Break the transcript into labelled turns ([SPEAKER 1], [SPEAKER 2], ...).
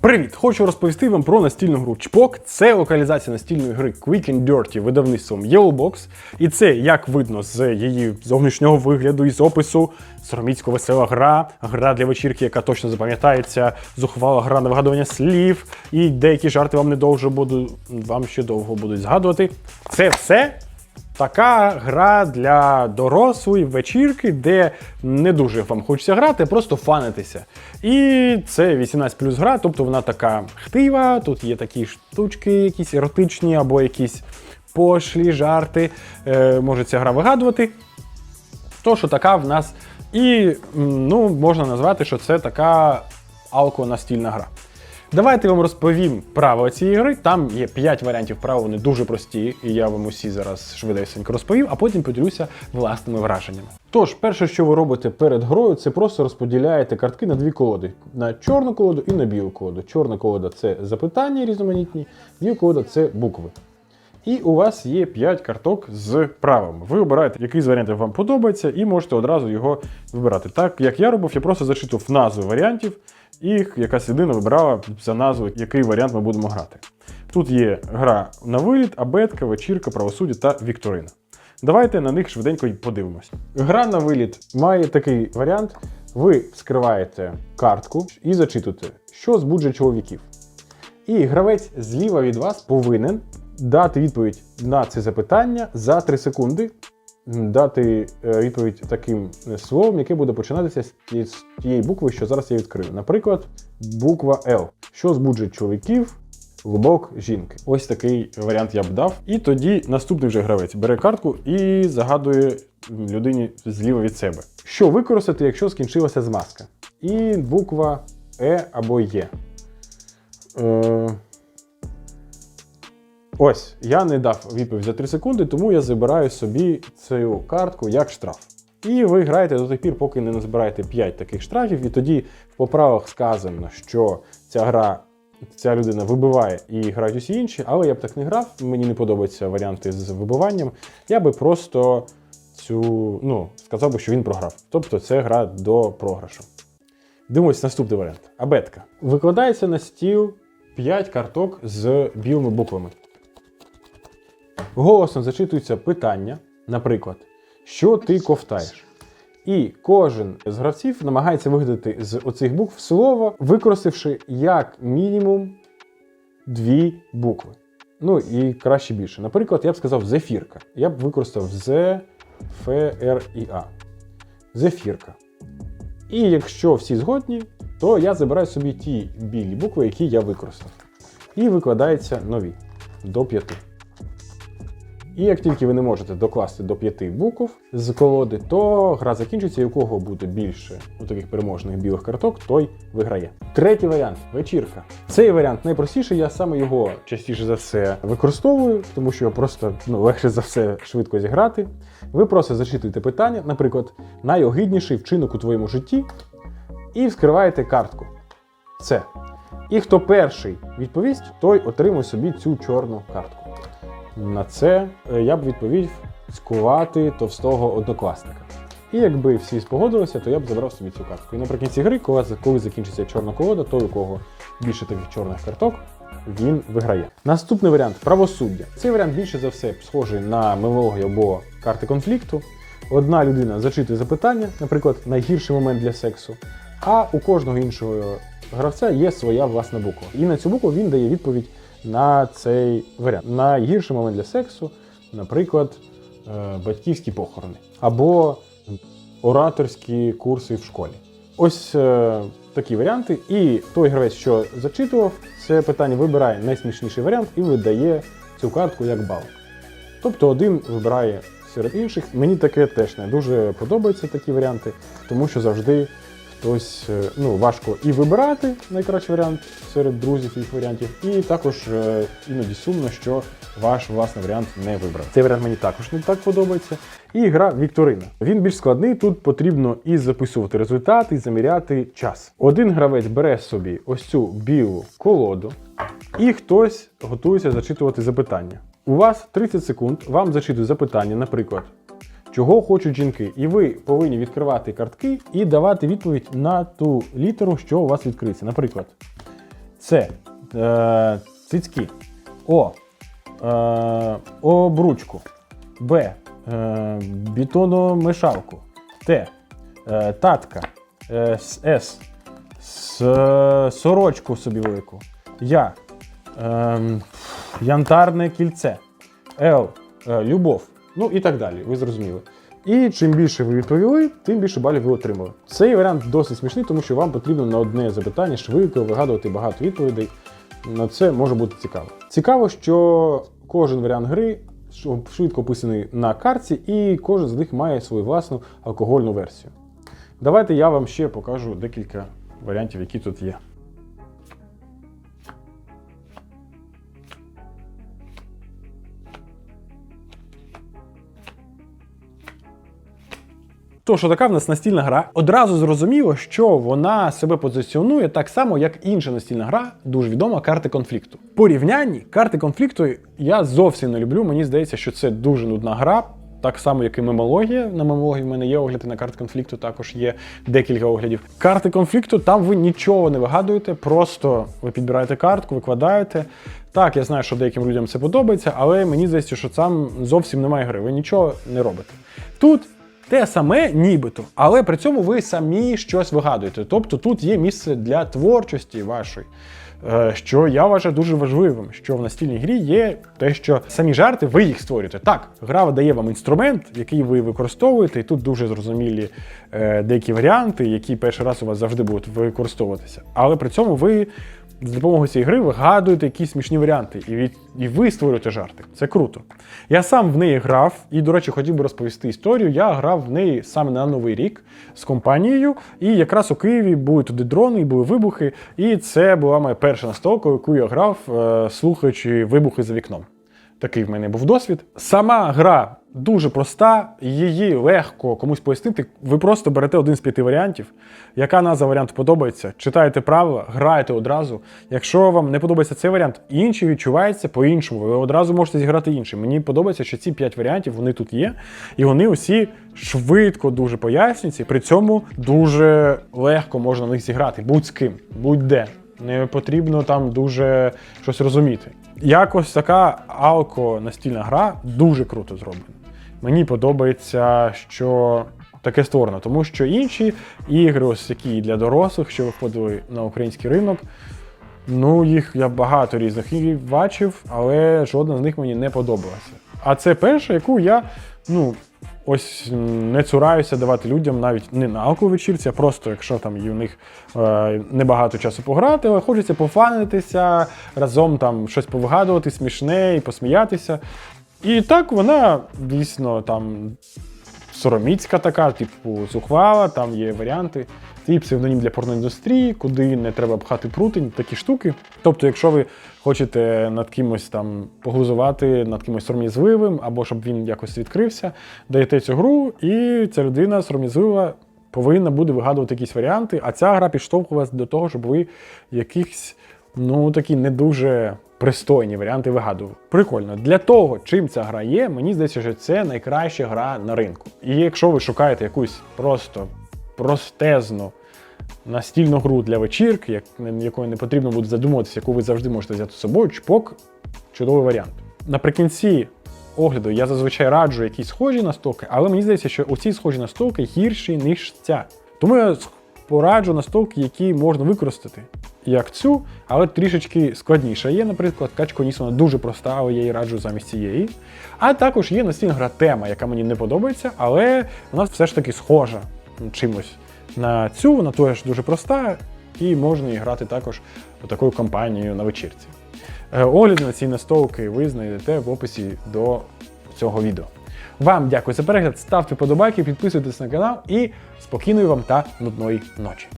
[SPEAKER 1] Привіт! Хочу розповісти вам про настільну гру Чпок. Це локалізація настільної гри Quick and Dirty видавництвом Yellowbox. І це, як видно з її зовнішнього вигляду і з опису, сороміцько весела гра, гра для вечірки, яка точно запам'ятається, зухвала гра на вигадування слів, і деякі жарти вам не довго буду, вам ще довго будуть згадувати. Це все Така гра для дорослої вечірки, де не дуже вам хочеться грати, просто фанитися. І це 18 плюс гра, тобто вона така хтива, тут є такі штучки, якісь еротичні або якісь пошлі жарти. Е, може ця гра вигадувати. То, що така в нас. І ну, можна назвати, що це така алко-настільна гра. Давайте я вам розповім правила цієї гри. Там є 5 варіантів правил, вони дуже прості, і я вам усі зараз швидесенько розповім, а потім поділюся власними враженнями. Тож, перше, що ви робите перед грою, це просто розподіляєте картки на дві колоди: на чорну колоду і на білу колоду. Чорна колода це запитання різноманітні, біла колода це букви. І у вас є 5 карток з правилами. Ви обираєте, який з варіантів вам подобається, і можете одразу його вибирати. Так як я робив, я просто зачитував назви варіантів, і якась людина вибирала за назву, який варіант ми будемо грати. Тут є гра на виліт, абетка, вечірка, правосуддя та вікторина. Давайте на них швиденько й подивимось. Гра на виліт має такий варіант: ви скриваєте картку і зачитуєте, що збуджує чоловіків. І гравець зліва від вас повинен дати відповідь на це запитання за 3 секунди. Дати е, відповідь таким е, словом, яке буде починатися з тієї букви, що зараз я відкрию. Наприклад, буква L. Що збуджує чоловіків, лубок жінки. Ось такий варіант я б дав. І тоді наступний вже гравець бере картку і загадує людині зліва від себе. Що використати, якщо скінчилася змазка? І буква Е або Є. Е, Ось, я не дав відповідь за 3 секунди, тому я забираю собі цю картку як штраф. І ви граєте до тих пір, поки не назбираєте 5 таких штрафів, і тоді в поправах сказано, що ця гра, ця людина вибиває і грають усі інші, але я б так не грав, мені не подобаються варіанти з вибиванням. Я би просто цю, ну, сказав би, що він програв. Тобто це гра до програшу. Дивимось наступний варіант. Абетка. Викладається на стіл 5 карток з білими буквами. Голосно зачитується питання, наприклад, що ти ковтаєш? І кожен з гравців намагається вигадати з оцих букв слово, використавши як мінімум дві букви. Ну і краще більше. Наприклад, я б сказав зефірка. Я б використав З, Ф, Р і А. Зефірка. І якщо всі згодні, то я забираю собі ті білі букви, які я використав. І викладається нові до п'яти. І як тільки ви не можете докласти до п'яти букв з колоди, то гра закінчиться, і у кого буде більше у таких переможних білих карток, той виграє. Третій варіант вечірка. Цей варіант найпростіший, я саме його частіше за все використовую, тому що його просто ну, легше за все швидко зіграти. Ви просто зачитуєте питання, наприклад, найогидніший вчинок у твоєму житті, і вскриваєте картку. Це. І хто перший відповість, той отримує собі цю чорну картку. На це е, я б відповів скувати товстого однокласника. І якби всі спогодилися, то я б забрав собі цю картку. І наприкінці гри, коли, коли закінчиться чорна колода, той, у кого більше таких чорних карток, він виграє. Наступний варіант правосуддя. Цей варіант більше за все схожий на мемологію або карти конфлікту. Одна людина зачитує запитання, наприклад, найгірший момент для сексу, а у кожного іншого гравця є своя власна буква. І на цю букву він дає відповідь на цей варіант. Найгірший момент для сексу, наприклад, е, батьківські похорони або ораторські курси в школі. Ось е, такі варіанти. І той гравець, що зачитував це питання, вибирає найсмішніший варіант і видає цю картку як бал. Тобто один вибирає серед інших. Мені таке теж не дуже подобаються такі варіанти, тому що завжди хтось е, ну, важко і вибирати найкращий варіант серед друзів їх варіантів, і також е, іноді сумно, що ваш власний варіант не вибрав. Цей варіант мені також не так подобається. І гра Вікторина. Він більш складний. Тут потрібно і записувати результати, і заміряти час. Один гравець бере собі ось цю білу колоду, і хтось готується зачитувати запитання. У вас 30 секунд, вам зачитують запитання, наприклад, чого хочуть жінки, і ви повинні відкривати картки і давати відповідь на ту літеру, що у вас відкриється. Наприклад, С. Е, цицьки. О. Е, обручку. Б. Е, бетономешалку. Т. Е, татка. Е, С. С. Сорочку собі велику. Я. Ем, янтарне кільце. Л. Е, любов. Ну і так далі. Ви зрозуміли. І чим більше ви відповіли, тим більше балів ви отримали. Цей варіант досить смішний, тому що вам потрібно на одне запитання швидко вигадувати багато відповідей. На це може бути цікаво. Цікаво, що кожен варіант гри швидко описаний на картці, і кожен з них має свою власну алкогольну версію. Давайте я вам ще покажу декілька варіантів, які тут є. То, що така в нас настільна гра, одразу зрозуміло, що вона себе позиціонує так само, як інша настільна гра, дуже відома карти конфлікту. Порівнянні карти конфлікту я зовсім не люблю. Мені здається, що це дуже нудна гра. Так само, як і мемологія. На мемології в мене є огляди на карти конфлікту, також є декілька оглядів. Карти конфлікту, там ви нічого не вигадуєте, просто ви підбираєте картку, викладаєте. Так, я знаю, що деяким людям це подобається, але мені здається, що там зовсім немає гри. Ви нічого не робите. Тут те саме, нібито, але при цьому ви самі щось вигадуєте. Тобто тут є місце для творчості вашої. Е, Що я вважаю дуже важливим, що в настільній грі є те, що самі жарти ви їх створюєте. Так, гра дає вам інструмент, який ви використовуєте, і тут дуже зрозумілі е, деякі варіанти, які перший раз у вас завжди будуть використовуватися. Але при цьому ви з допомогою цієї гри вигадуєте якісь смішні варіанти, і, від, і ви створюєте жарти. Це круто. Я сам в неї грав, і, до речі, хотів би розповісти історію. Я грав в неї саме на Новий рік з компанією, і якраз у Києві були туди дрони, і були вибухи. І це була моя перша настолка, яку я грав, е, слухаючи вибухи за вікном. Такий в мене був досвід. Сама гра дуже проста, її легко комусь пояснити. Ви просто берете один з п'яти варіантів. Яка назва варіанту подобається? Читаєте правила, граєте одразу. Якщо вам не подобається цей варіант, інший відчувається по-іншому. Ви одразу можете зіграти інший. Мені подобається, що ці п'ять варіантів вони тут є, і вони усі швидко дуже пояснюються. І при цьому дуже легко можна на них зіграти. Будь з ким, будь-де. Не потрібно там дуже щось розуміти. Якось така алко настільна гра дуже круто зроблена. Мені подобається, що таке створено, тому що інші ігри, ось які для дорослих, що виходили на український ринок, ну їх я багато різних ігр бачив, але жодна з них мені не подобалася. А це перша, яку я ну, ось не цураюся давати людям навіть не на алковечірці, а просто якщо там у них е, небагато часу пограти, але хочеться пофанитися, разом там щось повигадувати смішне і посміятися. І так вона дійсно там сороміцька така, типу зухвала, там є варіанти. Твій псевдонім для порноіндустрії, куди не треба пхати прутень, такі штуки. Тобто, якщо ви хочете над кимось там поглузувати, над кимось сором'язливим, або щоб він якось відкрився, даєте цю гру, і ця людина сором'язлива повинна буде вигадувати якісь варіанти, а ця гра підштовхує вас до того, щоб ви якихось ну такі не дуже пристойні варіанти вигадував. Прикольно. Для того, чим ця гра є, мені здається, що це найкраща гра на ринку. І якщо ви шукаєте якусь просто простезну настільну гру для вечірки, як, якою не потрібно буде задумуватися, яку ви завжди можете взяти з собою, чпок чудовий варіант. Наприкінці огляду я зазвичай раджу якісь схожі настолки, але мені здається, що оці схожі настолки гірші, ніж ця. Тому я пораджу настолки, які можна використати як цю, але трішечки складніша. Є, наприклад, Качконіс, вона дуже проста, але я її раджу замість цієї. А також є настільна гра тема, яка мені не подобається, але вона все ж таки схожа чимось на цю, вона теж дуже проста, і можна її грати також такою компанією на вечірці. Е, Огляди на ці настолки ви знайдете в описі до цього відео. Вам дякую за перегляд, ставте подобайки, підписуйтесь на канал і спокійної вам та нудної ночі.